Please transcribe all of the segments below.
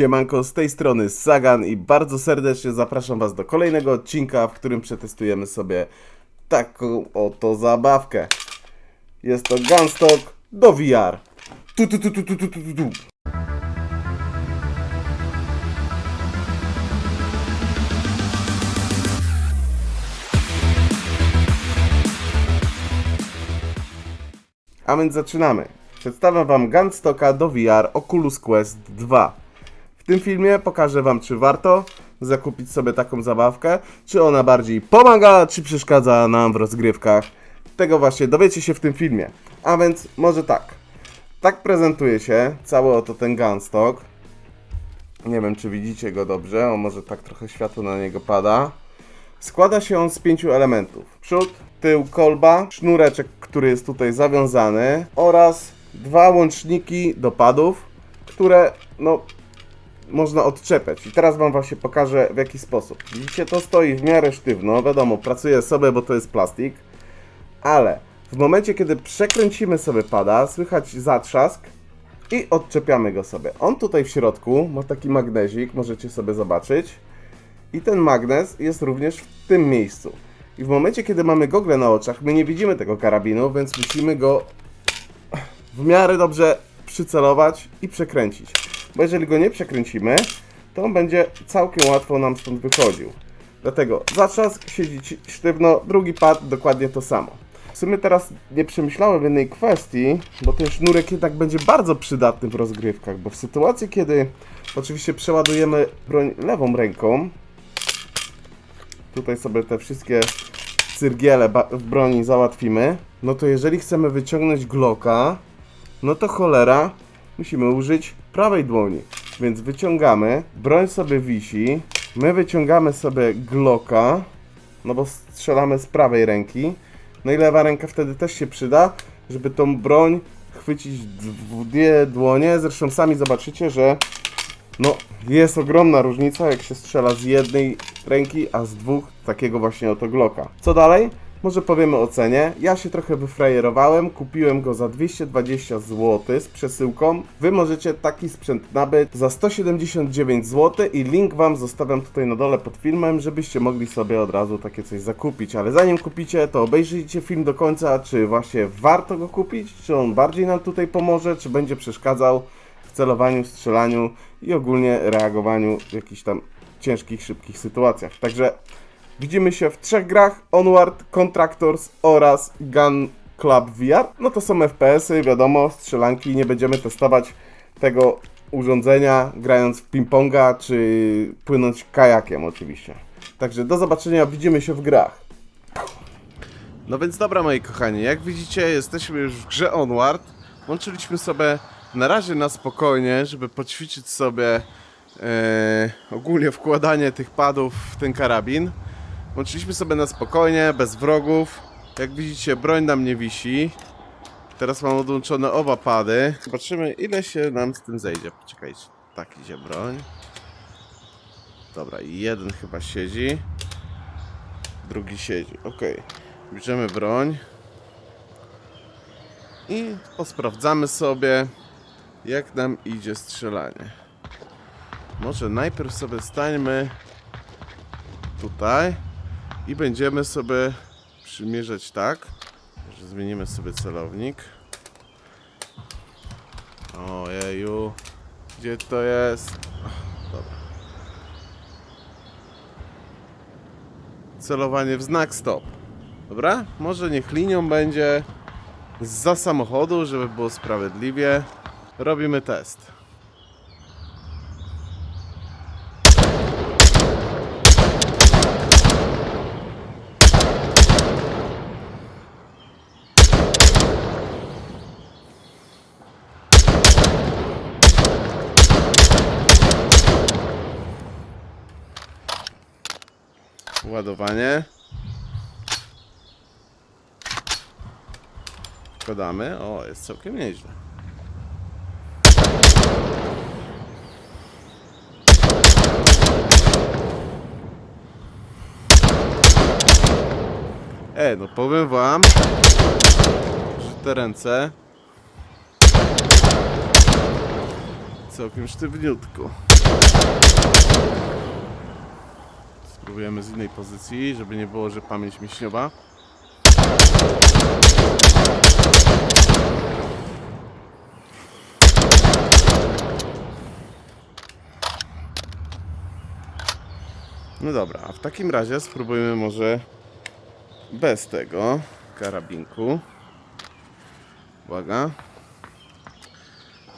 Siemanko, z tej strony Sagan i bardzo serdecznie zapraszam Was do kolejnego odcinka, w którym przetestujemy sobie taką oto zabawkę. Jest to Gunstock do VR. Tu, tu, tu, tu, tu, tu, tu, tu. A więc zaczynamy. Przedstawiam Wam Gunstocka do VR Oculus Quest 2. Tym filmie pokażę Wam, czy warto zakupić sobie taką zabawkę, czy ona bardziej pomaga, czy przeszkadza nam w rozgrywkach. Tego właśnie dowiecie się w tym filmie. A więc może tak. Tak prezentuje się cały oto ten Gunstock. Nie wiem, czy widzicie go dobrze, o może tak trochę światło na niego pada. Składa się on z pięciu elementów. Przód, tył, kolba, sznureczek, który jest tutaj zawiązany oraz dwa łączniki do padów, które no można odczepiać. I teraz Wam właśnie pokażę w jaki sposób. Widzicie, to stoi w miarę sztywno, wiadomo, pracuje sobie, bo to jest plastik, ale w momencie, kiedy przekręcimy sobie pada, słychać zatrzask i odczepiamy go sobie. On tutaj w środku ma taki magnezik, możecie sobie zobaczyć. I ten magnes jest również w tym miejscu. I w momencie, kiedy mamy gogle na oczach, my nie widzimy tego karabinu, więc musimy go w miarę dobrze przycelować i przekręcić. Bo jeżeli go nie przekręcimy, to on będzie całkiem łatwo nam stąd wychodził. Dlatego zatrzask siedzi ci- sztywno, drugi pad dokładnie to samo. W sumie teraz nie przemyślałem jednej kwestii, bo ten sznurek jednak będzie bardzo przydatny w rozgrywkach, bo w sytuacji, kiedy oczywiście przeładujemy broń lewą ręką, tutaj sobie te wszystkie cyrgiele w broni załatwimy, no to jeżeli chcemy wyciągnąć Glocka, no to cholera, musimy użyć prawej dłoni. Więc wyciągamy, broń sobie wisi, my wyciągamy sobie Glocka, no bo strzelamy z prawej ręki, no i lewa ręka wtedy też się przyda, żeby tą broń chwycić w dwie dłonie. Zresztą sami zobaczycie, że no, jest ogromna różnica, jak się strzela z jednej ręki, a z dwóch takiego właśnie oto Glocka. Co dalej? Może powiemy o cenie. Ja się trochę wyfrajerowałem, kupiłem go za 220 zł z przesyłką. Wy możecie taki sprzęt nabyć za 179 zł i link Wam zostawiam tutaj na dole pod filmem, żebyście mogli sobie od razu takie coś zakupić. Ale zanim kupicie, to obejrzyjcie film do końca, czy właśnie warto go kupić, czy on bardziej nam tutaj pomoże, czy będzie przeszkadzał w celowaniu, strzelaniu i ogólnie reagowaniu w jakichś tam ciężkich, szybkich sytuacjach. Także widzimy się w trzech grach: Onward, Contractors oraz Gun Club VR. No to są FPS-y, wiadomo, strzelanki. Nie będziemy testować tego urządzenia grając w ping-ponga czy płynąć kajakiem oczywiście. Także do zobaczenia, widzimy się w grach. No więc dobra moi kochani, jak widzicie jesteśmy już w grze Onward. Włączyliśmy sobie na razie na spokojnie, żeby poćwiczyć sobie e, ogólnie wkładanie tych padów w ten karabin. Włączyliśmy sobie na spokojnie, bez wrogów. Jak widzicie broń nam nie wisi. Teraz mam odłączone oba pady. Zobaczymy ile się nam z tym zejdzie. Poczekajcie, tak idzie broń. Dobra, jeden chyba siedzi. Drugi siedzi, okej. Bierzemy broń. I posprawdzamy sobie, jak nam idzie strzelanie. Może najpierw sobie stańmy tutaj i będziemy sobie przymierzać tak, że zmienimy sobie celownik. Ojeju, gdzie to jest? Dobra. Celowanie w znak stop. Dobra? Może niech linią będzie za samochodu, żeby było sprawiedliwie. Robimy test. Ładowanie. Wkładamy. O, jest całkiem nieźle. E, no powiem wam, że te ręce całkiem sztywniutko. Spróbujemy z innej pozycji, żeby nie było, że pamięć mięśniowa. No dobra, a w takim razie spróbujmy może bez tego karabinku. Uwaga.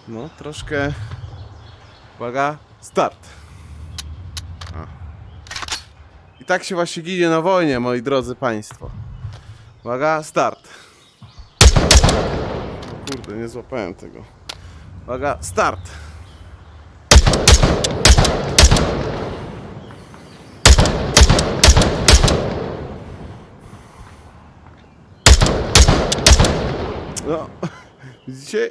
No, troszkę. Uwaga, start. A. I tak się właśnie ginie na wojnie, moi drodzy państwo. Uwaga, start. Kurde, nie złapałem tego. Uwaga, start. No, widzicie?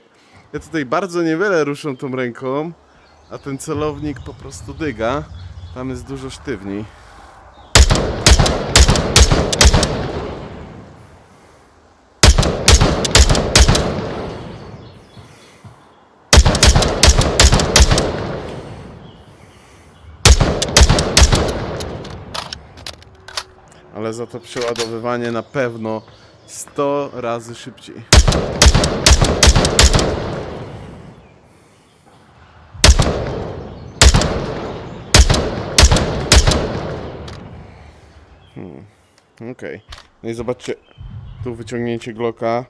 Ja tutaj bardzo niewiele ruszam tą ręką, a ten celownik po prostu dyga. Tam jest dużo sztywniej. Ale za to przeładowywanie na pewno 100 razy szybciej. Hmm. Okej. No i zobaczcie. Tu wyciągnięcie Glocka.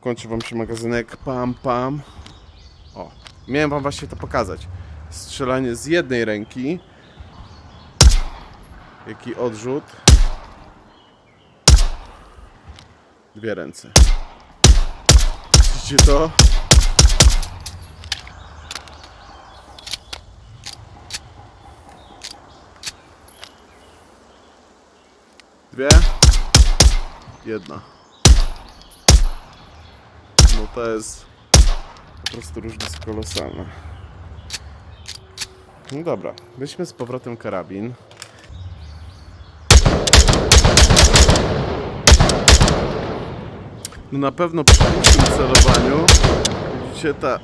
Kończy wam się magazynek. Pam, pam. O. Miałem wam właśnie to pokazać. Strzelanie z jednej ręki. Jaki odrzut. Dwie ręce. Widzicie to? Dwie. Jedna. No to jest po prostu różnica kolosalna. No dobra, weźmy z powrotem karabin. No na pewno przy dłuższym celowaniu widzicie ta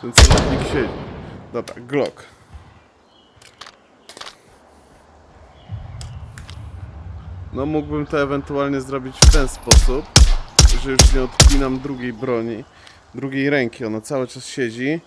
ten celownik siedzi. Dobra, Glock. No mógłbym to ewentualnie zrobić w ten sposób, że już nie odpinam drugiej broni, drugiej ręki, ona cały czas siedzi.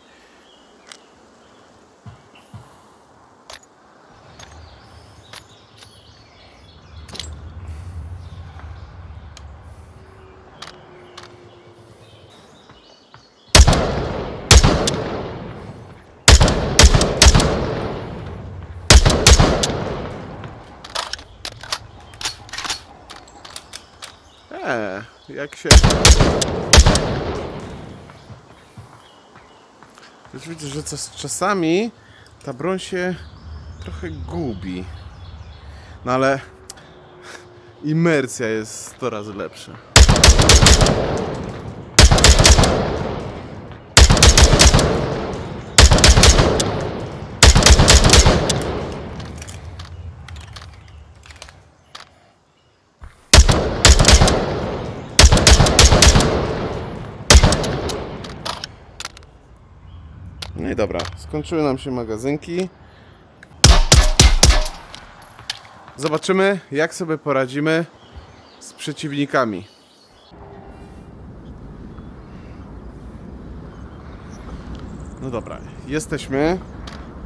Eee, jak się... Już widzę, że czas- czasami ta broń się trochę gubi. No ale imersja jest 100 razy lepsza. No i dobra, skończyły nam się magazynki. Zobaczymy, jak sobie poradzimy z przeciwnikami. No dobra, jesteśmy.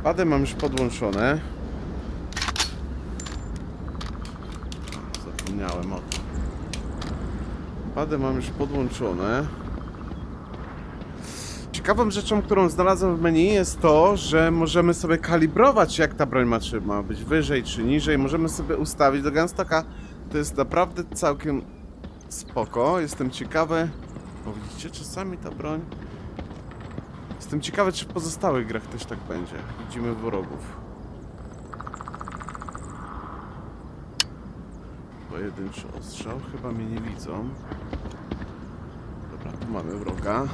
Padę mam już podłączone. Zapomniałem o tym. Padę mam już podłączone. Ciekawą rzeczą, którą znalazłem w menu jest to, że możemy sobie kalibrować jak ta broń ma, czy ma być wyżej czy niżej. Możemy sobie ustawić do Gunstocka. To jest naprawdę całkiem spoko. Jestem ciekawy. Bo widzicie, czasami ta broń... Jestem ciekawy, czy w pozostałych grach też tak będzie. Widzimy wrogów. Pojedynczy ostrzał. Chyba mnie nie widzą. Dobra, tu mamy wroga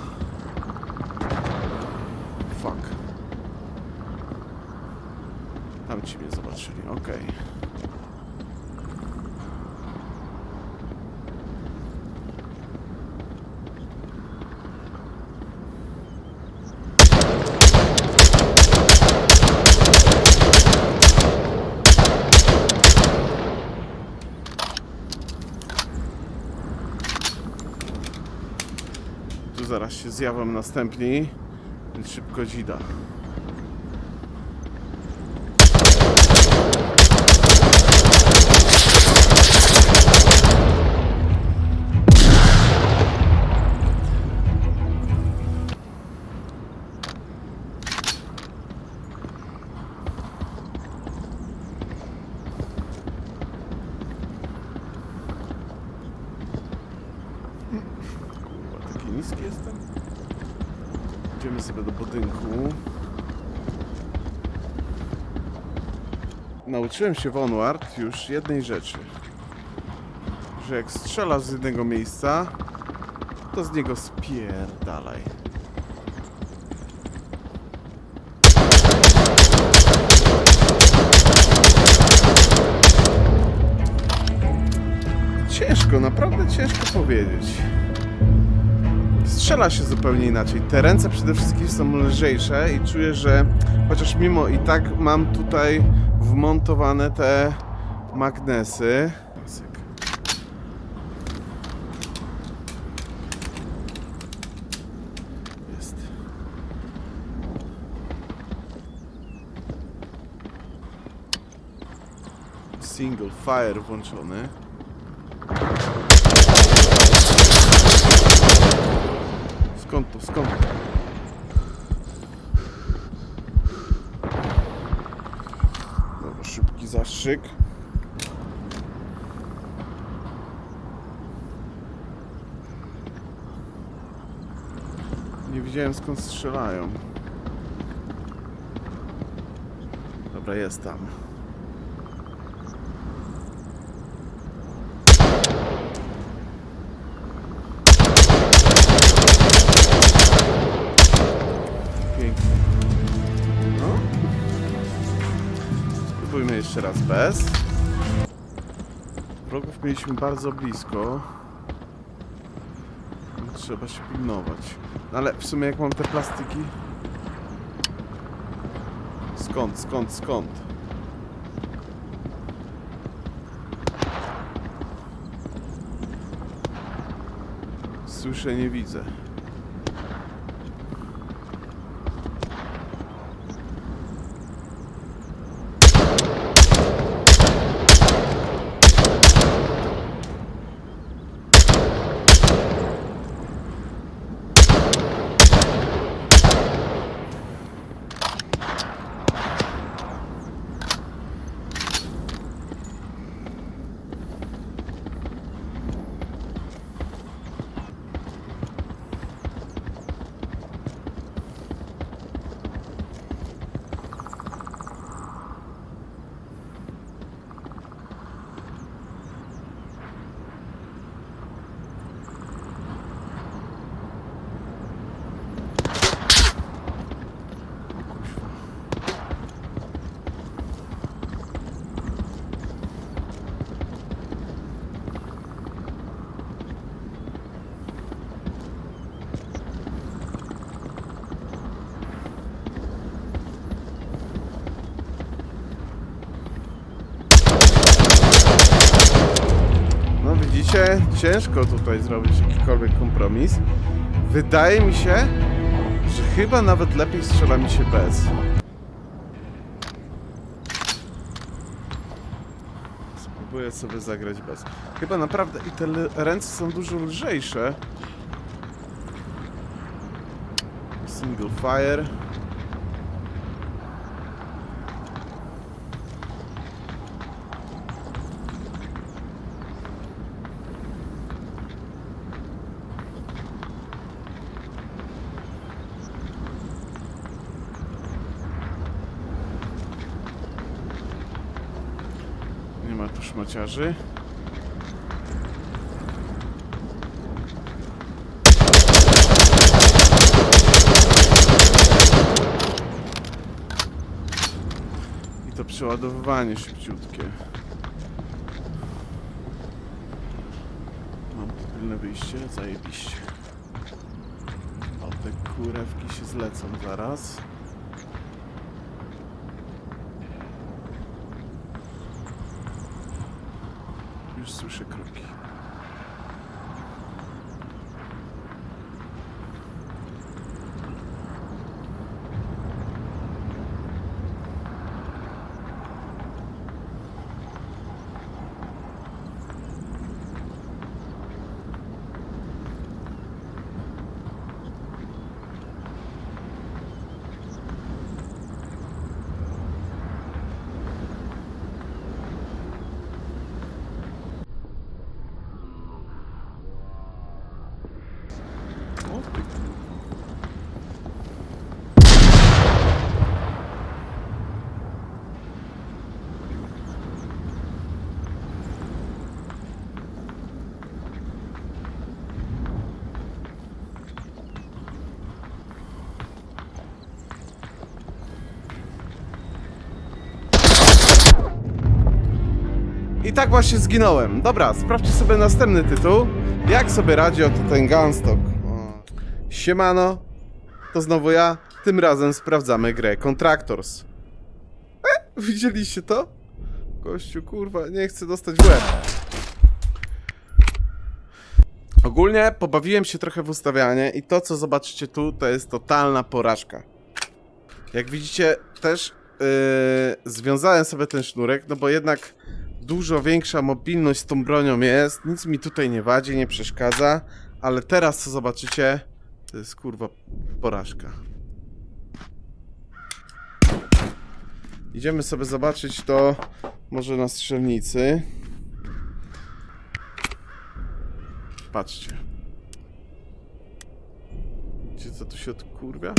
fuck. Tam ci mnie zobaczyli, okej. Okay. zaraz się zjawią następni więc szybko dzida. Do budynku. Nauczyłem się w Onward już jednej rzeczy. Że jak strzelasz z jednego miejsca, to z niego spierdalaj. Ciężko, naprawdę ciężko powiedzieć. Strzela się zupełnie inaczej. Te ręce przede wszystkim są lżejsze i czuję, że chociaż mimo i tak mam tutaj wmontowane te magnesy. Jest. Single fire włączony. Skąd to, skąd? Dobra, szybki zastrzyk. Nie widziałem skąd strzelają. Dobra, jest tam. Spróbujmy jeszcze raz bez. Wrogów mieliśmy bardzo blisko. Trzeba się pilnować. No ale w sumie jak mam te plastiki... Skąd, skąd, skąd? Słyszę, nie widzę. Ciężko tutaj zrobić jakikolwiek kompromis. Wydaje mi się, że chyba nawet lepiej strzela mi się bez. Spróbuję sobie zagrać bez. Chyba naprawdę i te ręce są dużo lżejsze. Single fire. Ma tu szmaciarzy. I to przeładowywanie szybciutkie. Mam tylne wyjście, zajebiście. O, te kurewki się zlecą zaraz. Już słyszę kroki. I tak właśnie zginąłem. Dobra, sprawdźcie sobie następny tytuł. Jak sobie radzi oto ten Gunstock. O. Siemano, to znowu ja. Tym razem sprawdzamy grę Contractors. E, widzieliście to? Gościu, kurwa, nie chcę dostać w łeb. Ogólnie pobawiłem się trochę w ustawianie i to, co zobaczycie tu, to jest totalna porażka. Jak widzicie, też yy, związałem sobie ten sznurek, no bo jednak dużo większa mobilność z tą bronią jest. Nic mi tutaj nie wadzi, nie przeszkadza, ale teraz, co zobaczycie, to jest kurwa porażka. Idziemy sobie zobaczyć to może na strzelnicy. Patrzcie. Gdzie co tu się odkurwia?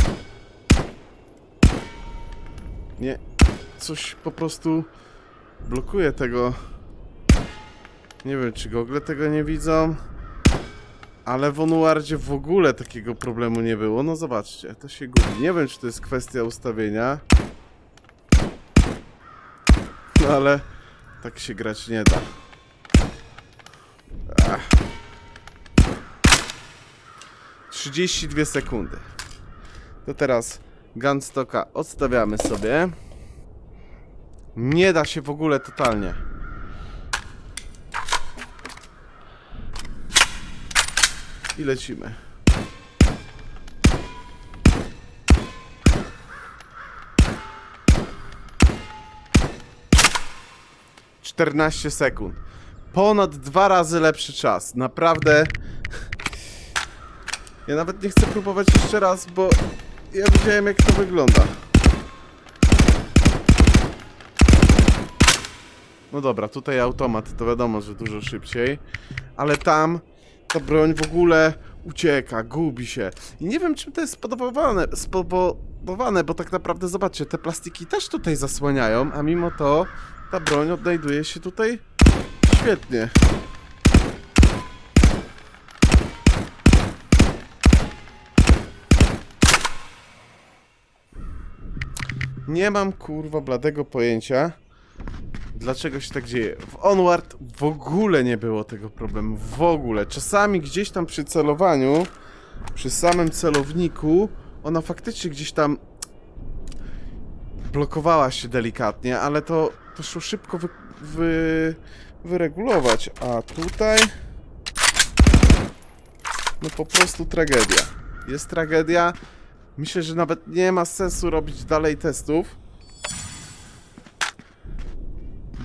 Nie. Coś po prostu blokuje tego. Nie wiem, czy gogle tego nie widzą. Ale w Onuardzie w ogóle takiego problemu nie było. No zobaczcie, to się gubi. Nie wiem, czy to jest kwestia ustawienia. No ale tak się grać nie da. Ach. 32 sekundy. To teraz Gunstocka odstawiamy sobie. Nie da się w ogóle totalnie. I lecimy. Czternaście sekund. Ponad dwa razy lepszy czas. Naprawdę. Ja nawet nie chcę próbować jeszcze raz, bo ja widziałem jak to wygląda. No dobra, tutaj automat, to wiadomo, że dużo szybciej. Ale tam ta broń w ogóle ucieka, gubi się. I nie wiem, czym to jest spowodowane, spowodowane, bo tak naprawdę, zobaczcie, te plastiki też tutaj zasłaniają, a mimo to ta broń odnajduje się tutaj świetnie. Nie mam kurwa bladego pojęcia, dlaczego się tak dzieje. W Onward w ogóle nie było tego problemu. W ogóle. Czasami gdzieś tam przy celowaniu, przy samym celowniku, ona faktycznie gdzieś tam blokowała się delikatnie, ale to, to szło szybko wy, wy, wyregulować. A tutaj. No po prostu tragedia. Jest tragedia. Myślę, że nawet nie ma sensu robić dalej testów.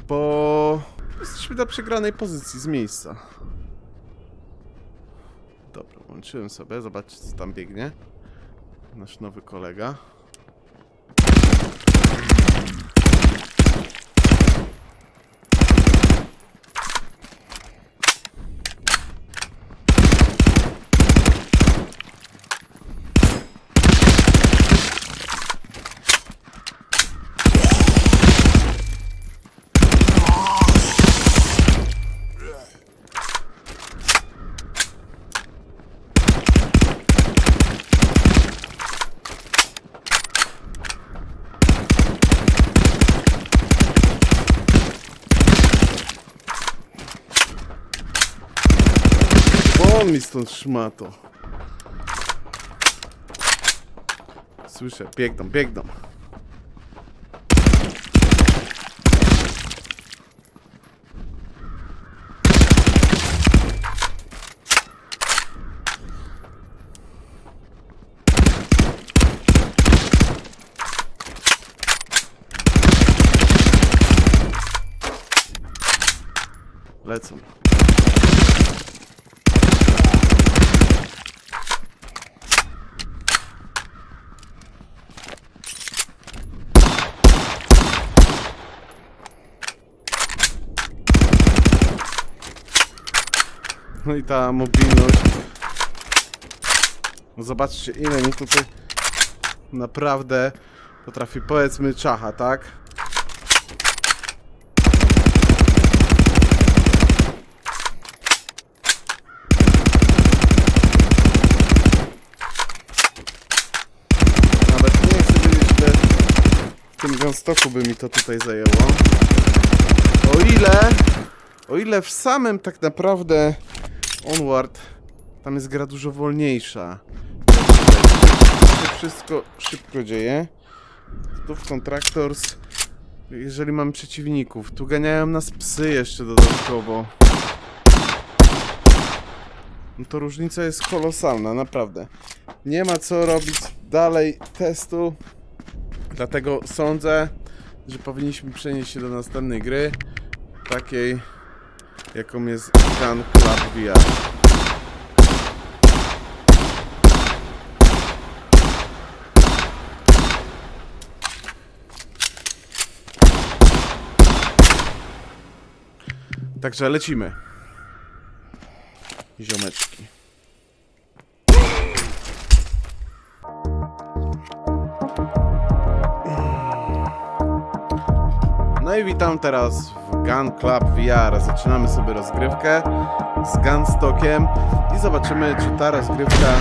Bo jesteśmy na przegranej pozycji z miejsca. Dobra, włączyłem sobie, zobaczcie co tam biegnie. Nasz nowy kolega. Won mi stąd szmato. Słyszę, biegną, biegną. Lecą. No i ta mobilność. No Zobaczcie, ile mi tutaj naprawdę potrafi, powiedzmy, czacha, tak? Nawet nie w tym gąstoku by mi to tutaj zajęło. O ile O ile w samym tak naprawdę Onward tam jest gra dużo wolniejsza. To wszystko szybko dzieje. Tu w Contractors, jeżeli mamy przeciwników, tu ganiają nas psy jeszcze dodatkowo. No to różnica jest kolosalna, naprawdę. Nie ma co robić dalej testu, dlatego sądzę, że powinniśmy przenieść się do następnej gry, takiej jaką jest Gun Club VR. Także lecimy. Ziomeczki. No i witam teraz Gun Club VR. Zaczynamy sobie rozgrywkę z Gunstockiem i zobaczymy, czy ta rozgrywka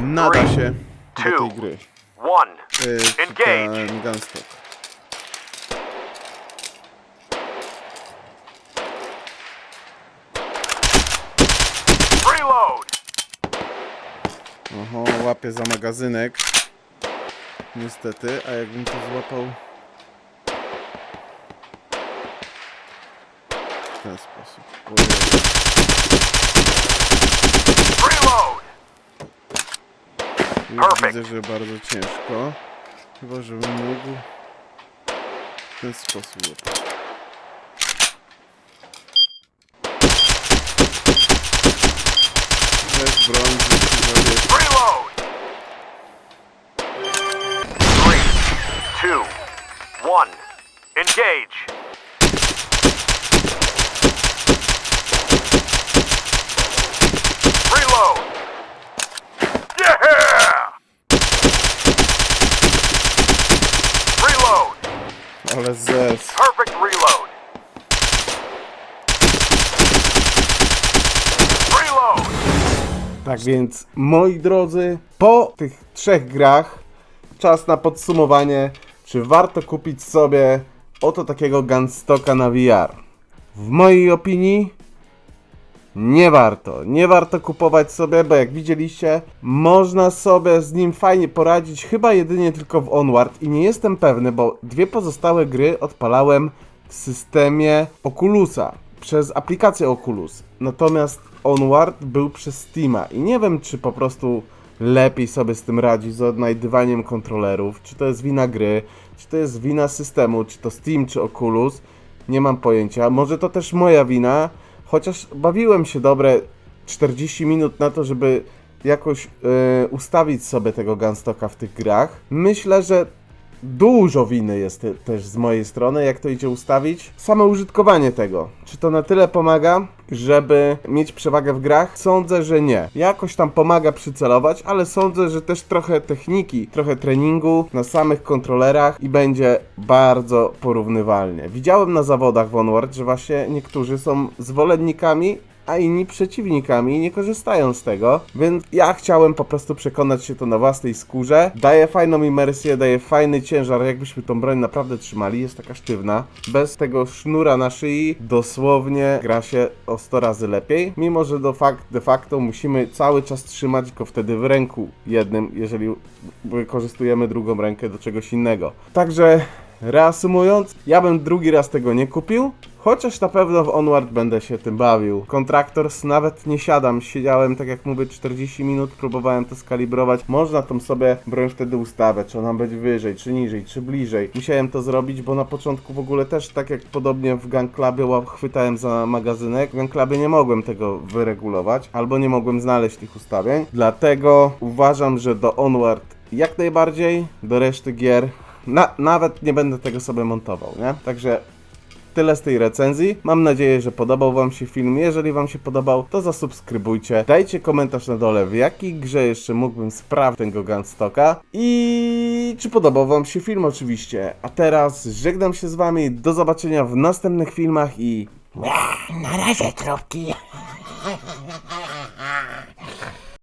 nada się do tej gry. Yy, Gunstock. Oho, łapie za magazynek. Niestety, a jakbym to złapał ten sposób. Już widzę, że bardzo ciężko. Chyba, żebym mógł w ten sposób łapać. Bez one. Engage. Reload. Yeah. Reload. Ale zes. Perfect reload. Reload. Tak więc, moi drodzy, po tych trzech grach czas na podsumowanie, czy warto kupić sobie oto takiego Gunstocka na VR. W mojej opinii nie warto. Nie warto kupować sobie, bo jak widzieliście, można sobie z nim fajnie poradzić, chyba jedynie tylko w Onward i nie jestem pewny, bo dwie pozostałe gry odpalałem w systemie Oculusa przez aplikację Oculus. Natomiast Onward był przez Steama i nie wiem, czy po prostu lepiej sobie z tym radzi z odnajdywaniem kontrolerów, czy to jest wina gry, czy to jest wina systemu, czy to Steam, czy Oculus. Nie mam pojęcia. Może to też moja wina, chociaż bawiłem się dobre 40 minut na to, żeby jakoś e, ustawić sobie tego Gunstocka w tych grach. Myślę, że dużo winy jest te, też z mojej strony, jak to idzie ustawić. Same użytkowanie tego. Czy to na tyle pomaga, żeby mieć przewagę w grach? Sądzę, że nie. Jakoś tam pomaga przycelować, ale sądzę, że też trochę techniki, trochę treningu na samych kontrolerach i będzie bardzo porównywalnie. Widziałem na zawodach w Onward, że właśnie niektórzy są zwolennikami a inni przeciwnikami nie korzystają z tego, więc ja chciałem po prostu przekonać się to na własnej skórze. Daje fajną imersję, daje fajny ciężar, jakbyśmy tą broń naprawdę trzymali, jest taka sztywna. Bez tego sznura na szyi dosłownie gra się o 100 razy lepiej, mimo że do fakt, de facto musimy cały czas trzymać go wtedy w ręku jednym, jeżeli wykorzystujemy drugą rękę do czegoś innego. Także Reasumując, ja bym drugi raz tego nie kupił, chociaż na pewno w Onward będę się tym bawił. Contractors nawet nie siadam, siedziałem tak jak mówię 40 minut, próbowałem to skalibrować. Można tą sobie broń wtedy ustawiać, czy ona będzie wyżej, czy niżej, czy bliżej. Musiałem to zrobić, bo na początku w ogóle też tak jak podobnie w Gun Clubie chwytałem za magazynek, w Gun Clubie nie mogłem tego wyregulować, albo nie mogłem znaleźć tych ustawień. Dlatego uważam, że do Onward jak najbardziej, do reszty gier na, nawet nie będę tego sobie montował, nie? Także tyle z tej recenzji. Mam nadzieję, że podobał Wam się film. Jeżeli Wam się podobał, to zasubskrybujcie. Dajcie komentarz na dole, w jakiej grze jeszcze mógłbym sprawdzić tego Gunstocka. I czy podobał Wam się film oczywiście. A teraz żegnam się z Wami. Do zobaczenia w następnych filmach i... Na razie, kropki.